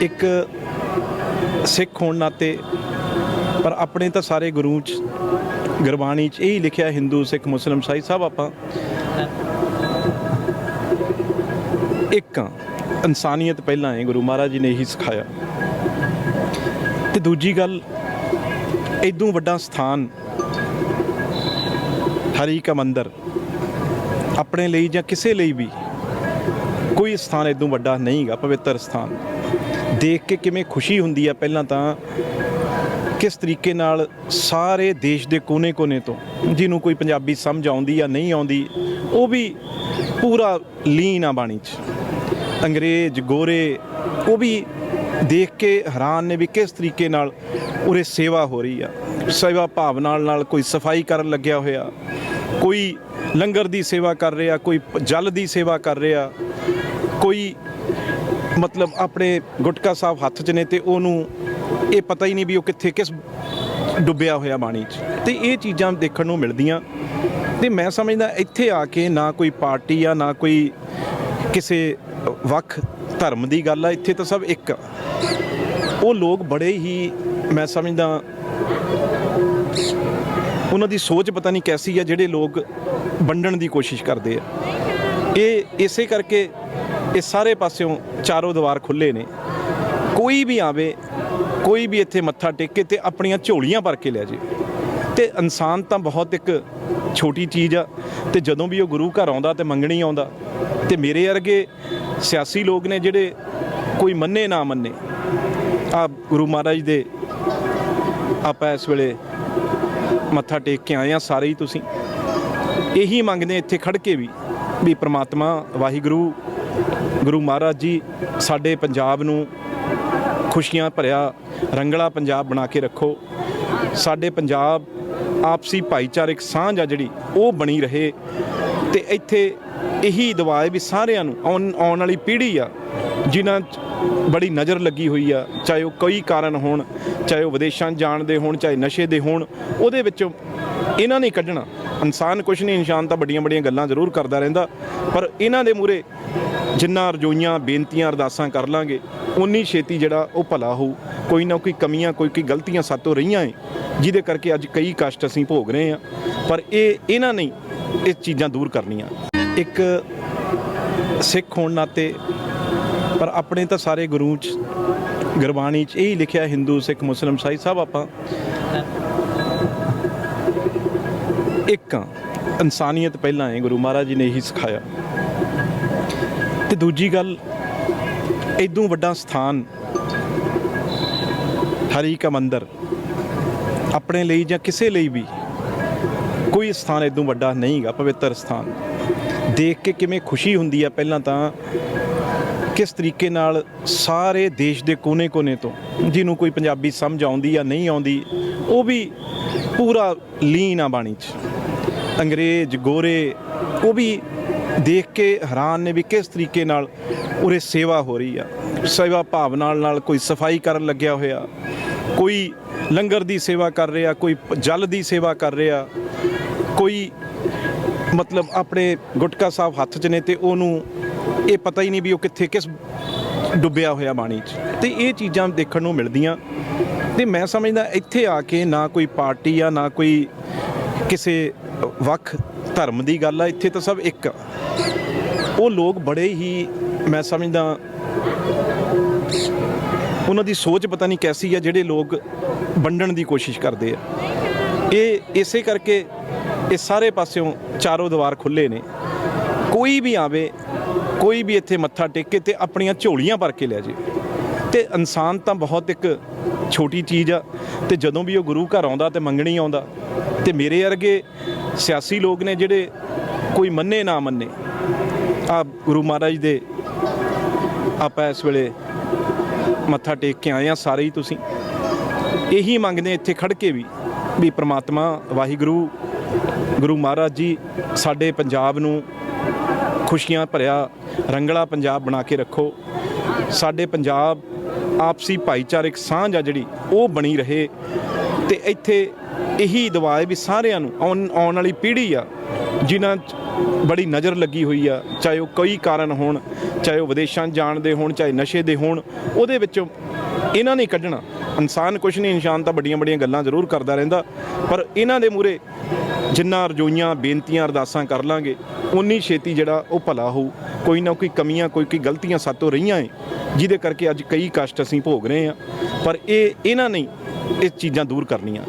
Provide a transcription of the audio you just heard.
ਇੱਕ ਸਿੱਖ ਹੋਣ ਨਾਤੇ, ਪਰ ਆਪਣੇ ਤਾਂ ਸਾਰੇ ਗੁਰੂ ਚ, ਗੁਰਬਾਣੀ ਚ ਇਹ ਹੀ ਲਿਖਿਆ ਹਿੰਦੂ, ਸਿੱਖ, ਮੁਸਲਮ, ਸਾਈ ਸਭ ਆਪਾਂ ਇੱਕ ਹਾਂ। ਇਨਸਾਨੀਅਤ ਪਹਿਲਾਂ ਹੈ, ਗੁਰੂ ਮਹਾਰਾਜ ਜੀ ਨੇ ਇਹੀ ਸਿਖਾਇਆ ਤੇ ਦੂਜੀ ਗੱਲ ਇਦੋਂ ਵੱਡਾ ਸਥਾਨ ਹਰੀ ਕਾ ਮੰਦਰ ਆਪਣੇ ਲਈ ਜਾਂ ਕਿਸੇ ਲਈ ਵੀ ਕੋਈ ਸਥਾਨ ਇਦੋਂ ਵੱਡਾ ਨਹੀਂਗਾ ਪਵਿੱਤਰ ਸਥਾਨ ਦੇਖ ਕੇ ਕਿਵੇਂ ਖੁਸ਼ੀ ਹੁੰਦੀ ਆ ਪਹਿਲਾਂ ਤਾਂ, ਕਿਸ ਤਰੀਕੇ ਨਾਲ ਸਾਰੇ ਦੇਸ਼ ਦੇ ਕੋਨੇ-ਕੋਨੇ ਤੋਂ ਜਿਹਨੂੰ ਕੋਈ ਪੰਜਾਬੀ ਸਮਝ ਆਉਂਦੀ ਜਾਂ ਨਹੀਂ ਆਉਂਦੀ, ਉਹ ਵੀ ਪੂਰਾ ਲੀਨ ਆ ਬਾਣੀ 'ਚ। ਅੰਗਰੇਜ਼, ਗੋਰੇ, ਉਹ ਵੀ ਦੇਖ ਕੇ ਹੈਰਾਨ ਨੇ ਵੀ ਕਿਸ ਤਰੀਕੇ ਨਾਲ ਉਰੇ ਸੇਵਾ ਹੋ ਰਹੀ ਆ। ਸੇਵਾ ਭਾਵਨਾ ਨਾਲ ਕੋਈ ਸਫ਼ਾਈ ਕਰਨ ਲੱਗਿਆ ਹੋਇਆ, ਕੋਈ ਲੰਗਰ ਦੀ ਸੇਵਾ ਕਰ ਰਿਹਾ, ਕੋਈ ਜਲ ਦੀ ਸੇਵਾ ਕਰ ਰਿਹਾ, ਕੋਈ ਮਤਲਬ ਆਪਣੇ ਗੁਟਕਾ ਸਾਹਿਬ ਹੱਥ 'ਚ ਨੇ ਤੇ ਉਹਨੂੰ ਇਹ ਪਤਾ ਹੀ ਨਹੀਂ ਵੀ ਉਹ ਕਿੱਥੇ ਕਿਸ ਡੁੱਬਿਆ ਹੋਇਆ ਬਾਣੀ 'ਚ। ਤੇ ਇਹ ਚੀਜ਼ਾਂ ਦੇਖਣ ਨੂੰ ਮਿਲਦੀਆਂ। ਤੇ ਮੈਂ ਸਮਝਦਾ ਇੱਥੇ ਆ ਕੇ ਨਾ ਕੋਈ ਪਾਰਟੀ ਆ, ਨਾ ਕੋਈ ਕਿਸੇ ਵੱਖ ਧਰਮ ਦੀ ਗੱਲ ਆ, ਇੱਥੇ ਤਾਂ ਸਭ ਇੱਕ ਉਹ ਲੋਕ ਬੜੇ ਹੀ, ਮੈਂ ਸਮਝਦਾ, ਉਹਨਾਂ ਦੀ ਸੋਚ ਪਤਾ ਨਹੀਂ ਕੈਸੀ ਆ, ਜਿਹੜੇ ਲੋਕ ਵੰਡਣ ਦੀ ਕੋਸ਼ਿਸ਼ ਕਰਦੇ ਆ। ਇਹ ਇਸੇ ਕਰਕੇ ਇਹ ਸਾਰੇ ਪਾਸਿਓਂ ਚਾਰੋਂ ਦੀਵਾਰ ਖੁੱਲੇ ਨੇ। ਕੋਈ ਵੀ ਆਵੇ, ਕੋਈ ਵੀ ਇੱਥੇ ਮੱਥਾ ਟੇਕ ਕੇ ਤੇ ਆਪਣੀਆਂ ਝੋਲੀਆਂ ਭਰ ਕੇ ਲੈ ਜੇ। ਤੇ ਇਨਸਾਨ ਤਾਂ ਬਹੁਤ ਇੱਕ ਛੋਟੀ ਚੀਜ਼ ਆ ਤੇ ਜਦੋਂ ਵੀ ਉਹ ਗੁਰੂ ਘਰ ਆਉਂਦਾ ਤੇ ਮੰਗਣੀ ਆਉਂਦਾ, ਤੇ ਮੇਰੇ ਵਰਗੇ ਸਿਆਸੀ ਲੋਕ ਨੇ ਜਿਹੜੇ ਕੋਈ ਮੰਨੇ ਨਾ ਮੰਨੇ। ਆ ਗੁਰੂ ਮਹਾਰਾਜ ਦੇ ਆਪਾਂ ਇਸ ਵੇਲੇ ਮੱਥਾ ਟੇਕ ਕੇ ਆਏ ਆ ਸਾਰੇ ਹੀ ਤੁਸੀਂ। ਇਹੀ ਮੰਗਦੇ ਇੱਥੇ ਖੜ ਕੇ ਵੀ ਵੀ ਪ੍ਰਮਾਤਮਾ ਵਾਹਿਗੁਰੂ ਗੁਰੂ ਮਹਾਰਾਜ ਜੀ ਸਾਡੇ ਪੰਜਾਬ ਨੂੰ ਖੁਸ਼ੀਆਂ ਭਰਿਆ ਰੰਗਲਾ ਪੰਜਾਬ ਬਣਾ ਕੇ ਰੱਖੋ। ਸਾਡੇ ਪੰਜਾਬ ਆਪਸੀ ਭਾਈਚਾਰਕ ਸਾਂਝ ਆ ਜਿਹੜੀ, ਉਹ ਬਣੀ ਰਹੇ। ਤੇ ਇੱਥੇ ਇਹੀ ਦੁਆ ਹੈ ਵੀ ਸਾਰਿਆਂ ਨੂੰ ਆਉਣ ਆਉਣ ਵਾਲੀ ਪੀੜ੍ਹੀ ਆ, ਜਿਨ੍ਹਾਂ 'ਚ ਬੜੀ ਨਜ਼ਰ ਲੱਗੀ ਹੋਈ ਆ, ਚਾਹੇ ਉਹ ਕਈ ਕਾਰਨ ਹੋਣ, ਚਾਹੇ ਉਹ ਵਿਦੇਸ਼ਾਂ ਜਾਣ ਦੇ ਹੋਣ, ਚਾਹੇ ਨਸ਼ੇ ਦੇ ਹੋਣ, ਉਹਦੇ ਵਿੱਚੋਂ ਇਹਨਾਂ ਨੇ ਕੱਢਣਾ। ਇਨਸਾਨ ਕੁਛ ਨਹੀਂ, ਇਨਸਾਨ ਤਾਂ ਵੱਡੀਆਂ ਵੱਡੀਆਂ ਗੱਲਾਂ ਜ਼ਰੂਰ ਕਰਦਾ ਰਹਿੰਦਾ, ਪਰ ਇਹਨਾਂ ਦੇ ਮੂਰੇ ਜਿੰਨਾ ਰਜੋਈਆਂ, ਬੇਨਤੀਆਂ, ਅਰਦਾਸਾਂ ਕਰ ਲਾਂਗੇ ਉਨੀ ਛੇਤੀ ਜਿਹੜਾ ਉਹ ਭਲਾ ਹੋਊ। ਕੋਈ ਨਾ ਕੋਈ ਕਮੀਆਂ, ਕੋਈ ਕੋਈ ਗਲਤੀਆਂ ਸਾਤੋਂ ਰਹੀਆਂ ਏ, ਜਿਹਦੇ ਕਰਕੇ ਅੱਜ ਕਈ ਕਸ਼ਟ ਅਸੀਂ ਭੋਗ ਰਹੇ ਹਾਂ ਪਰ ਇਹ, ਇਹਨਾਂ ਨੇ ਇਹ ਚੀਜ਼ਾਂ ਦੂਰ ਕਰਨੀਆਂ। ਇੱਕ ਸਿੱਖ ਹੋਣ ਨਾਤੇ, ਪਰ ਆਪਣੇ ਤਾਂ ਸਾਰੇ ਗੁਰੂ ਚ, ਗੁਰਬਾਣੀ ਚ ਇਹੀ ਲਿਖਿਆ ਹਿੰਦੂ, ਸਿੱਖ, ਮੁਸਲਮ, ਸਾਈ ਸਭ ਆਪਾਂ। ਇੱਕ ਹਾਂ। ਇਨਸਾਨੀਅਤ ਪਹਿਲਾਂ ਹੈ ਗੁਰੂ ਮਹਾਰਾਜ ਜੀ ਨੇ ਇਹੀ ਸਿਖਾਇਆ। ਦੂਜੀ ਗੱਲ ਇਦੋਂ ਵੱਡਾ ਸਥਾਨ ਹਰੀ ਕਾ ਮੰਦਰ, ਆਪਣੇ ਲਈ ਜਾਂ ਕਿਸੇ ਲਈ ਵੀ ਕੋਈ ਸਥਾਨ ਇਦੋਂ ਵੱਡਾ ਨਹੀਂ ਨਹੀਂਗਾ, ਪਵਿੱਤਰ ਸਥਾਨ। ਦੇਖ ਕੇ ਕਿਵੇਂ ਖੁਸ਼ੀ ਹੁੰਦੀ ਆ ਪਹਿਲਾਂ ਤਾਂ, ਕਿਸ ਤਰੀਕੇ ਨਾਲ ਸਾਰੇ ਦੇਸ਼ ਦੇ ਕੋਨੇ-ਕੋਨੇ ਤੋਂ, ਜਿਹਨੂੰ ਕੋਈ ਪੰਜਾਬੀ ਸਮਝ ਆਉਂਦੀ ਜਾਂ ਨਹੀਂ ਆਉਂਦੀ, ਉਹ ਵੀ ਪੂਰਾ ਲੀਨ ਆ ਬਾਣੀ 'ਚ। ਅੰਗਰੇਜ਼, ਗੋਰੇ, ਉਹ ਵੀ ਦੇਖ ਕੇ ਹੈਰਾਨ ਨੇ ਵੀ ਕਿਸ ਤਰੀਕੇ ਨਾਲ ਉਰੇ ਸੇਵਾ ਹੋ ਰਹੀ ਆ। ਸੇਵਾ ਭਾਵ ਨਾਲ ਨਾਲ ਕੋਈ ਸਫ਼ਾਈ ਕਰਨ ਲੱਗਿਆ ਹੋਇਆ, ਕੋਈ ਲੰਗਰ ਦੀ ਸੇਵਾ ਕਰ ਰਿਹਾ, ਕੋਈ ਜਲ ਦੀ ਸੇਵਾ ਕਰ ਰਿਹਾ, ਕੋਈ ਮਤਲਬ ਆਪਣੇ ਗੁਟਕਾ ਸਾਹਿਬ ਹੱਥ 'ਚ ਨੇ ਤੇ ਉਹਨੂੰ ਇਹ ਪਤਾ ਹੀ ਨਹੀਂ ਵੀ ਉਹ ਕਿੱਥੇ ਕਿਸ ਡੁੱਬਿਆ ਹੋਇਆ ਬਾਣੀ 'ਚ। ਤੇ ਇਹ ਚੀਜ਼ਾਂ ਦੇਖਣ ਨੂੰ ਮਿਲਦੀਆਂ। ਤੇ ਮੈਂ ਸਮਝਦਾ ਇੱਥੇ ਆ ਕੇ ਨਾ ਕੋਈ ਪਾਰਟੀ ਆ, ਨਾ ਕੋਈ ਕਿਸੇ ਵੱਖ ਧਰਮ ਦੀ ਗੱਲ ਆ, ਇੱਥੇ ਤਾਂ ਸਭ ਇੱਕ ਆ। ਉਹ ਲੋਕ ਬੜੇ ਹੀ, ਮੈਂ ਸਮਝਦਾ, ਉਹਨਾਂ ਦੀ ਸੋਚ ਪਤਾ ਨਹੀਂ ਕੈਸੀ ਆ, ਜਿਹੜੇ ਲੋਕ ਵੰਡਣ ਦੀ ਕੋਸ਼ਿਸ਼ ਕਰਦੇ ਆ। ਇਹ ਇਸੇ ਕਰਕੇ ਇਹ ਸਾਰੇ ਪਾਸਿਓਂ ਚਾਰੋਂ ਦੀਵਾਰ ਖੁੱਲੇ ਨੇ। ਕੋਈ ਵੀ ਆਵੇ, ਕੋਈ ਵੀ ਇੱਥੇ ਮੱਥਾ ਟੇਕੇ ਕੇ ਤੇ ਆਪਣੀਆਂ ਝੋਲੀਆਂ ਭਰ ਕੇ ਲੈ ਜੇ। ਤੇ ਇਨਸਾਨ ਤਾਂ ਬਹੁਤ ਇੱਕ ਛੋਟੀ ਚੀਜ਼ ਆ, ਤੇ ਜਦੋਂ ਵੀ ਉਹ ਗੁਰੂ ਘਰ ਆਉਂਦਾ ਤੇ ਮੰਗਣੀ ਆਉਂਦਾ, ਤੇ ਮੇਰੇ ਵਰਗੇ ਸਿਆਸੀ ਲੋਕ ਨੇ ਜਿਹੜੇ ਕੋਈ ਮੰਨੇ ਨਾ ਮੰਨੇ। ਆ ਗੁਰੂ ਮਹਾਰਾਜ ਦੇ ਆਪਾਂ ਇਸ ਵੇਲੇ ਮੱਥਾ ਟੇਕ ਕੇ ਆਏ ਆ ਸਾਰੇ ਹੀ ਤੁਸੀਂ। ਇਹੀ ਮੰਗਦੇ ਇੱਥੇ ਖੜ ਕੇ ਵੀ ਵੀ ਪ੍ਰਮਾਤਮਾ, ਵਾਹਿਗੁਰੂ, ਗੁਰੂ ਮਹਾਰਾਜ ਜੀ ਸਾਡੇ ਪੰਜਾਬ ਨੂੰ ਖੁਸ਼ੀਆਂ ਭਰਿਆ, ਰੰਗਲਾ ਪੰਜਾਬ ਬਣਾ ਕੇ ਰੱਖੋ। ਸਾਡੇ ਪੰਜਾਬ ਆਪਸੀ ਭਾਈਚਾਰਕ ਸਾਂਝ ਆ ਜਿਹੜੀ, ਉਹ ਬਣੀ ਰਹੇ। ਤੇ ਇੱਥੇ ਇਹੀ ਦੁਆ ਹੈ ਵੀ ਸਾਰਿਆਂ ਨੂੰ ਆਉਣ ਆਉਣ ਵਾਲੀ ਪੀੜ੍ਹੀ ਆ, ਜਿਨ੍ਹਾਂ 'ਚ ਬੜੀ ਨਜ਼ਰ ਲੱਗੀ ਹੋਈ ਆ, ਚਾਹੇ ਉਹ ਕਈ ਕਾਰਨ ਹੋਣ, ਚਾਹੇ ਉਹ ਵਿਦੇਸ਼ਾਂ ਜਾਣ ਦੇ ਹੋਣ, ਚਾਹੇ ਨਸ਼ੇ ਦੇ ਹੋਣ, ਉਹਦੇ ਵਿੱਚੋਂ ਇਹਨਾਂ ਨੇ ਕੱਢਣਾ। ਇਨਸਾਨ ਕੁਛ ਨਹੀਂ, ਇਨਸਾਨ ਤਾਂ ਵੱਡੀਆਂ ਵੱਡੀਆਂ ਗੱਲਾਂ ਜ਼ਰੂਰ ਕਰਦਾ ਰਹਿੰਦਾ। ਪਰ ਇਹਨਾਂ ਦੇ ਮੂਰੇ ਜਿੰਨਾ ਰਜੋਈਆਂ, ਬੇਨਤੀਆਂ, ਅਰਦਾਸਾਂ ਕਰ ਲਾਂਗੇ ਉਨੀ ਛੇਤੀ ਜਿਹੜਾ ਉਹ ਭਲਾ ਹੋਊ। ਕੋਈ ਨਾ ਕੋਈ ਕਮੀਆਂ, ਕੋਈ ਕੋਈ ਗਲਤੀਆਂ ਸਾਤੋਂ ਰਹੀਆਂ ਏ, ਜਿਹਦੇ ਕਰਕੇ ਅੱਜ ਕਈ ਕਸ਼ਟ ਅਸੀਂ ਭੋਗ ਰਹੇ ਹਾਂ ਪਰ ਇਹ, ਇਹਨਾਂ ਨੇ ਇਹ ਚੀਜ਼ਾਂ ਦੂਰ ਕਰਨੀਆਂ।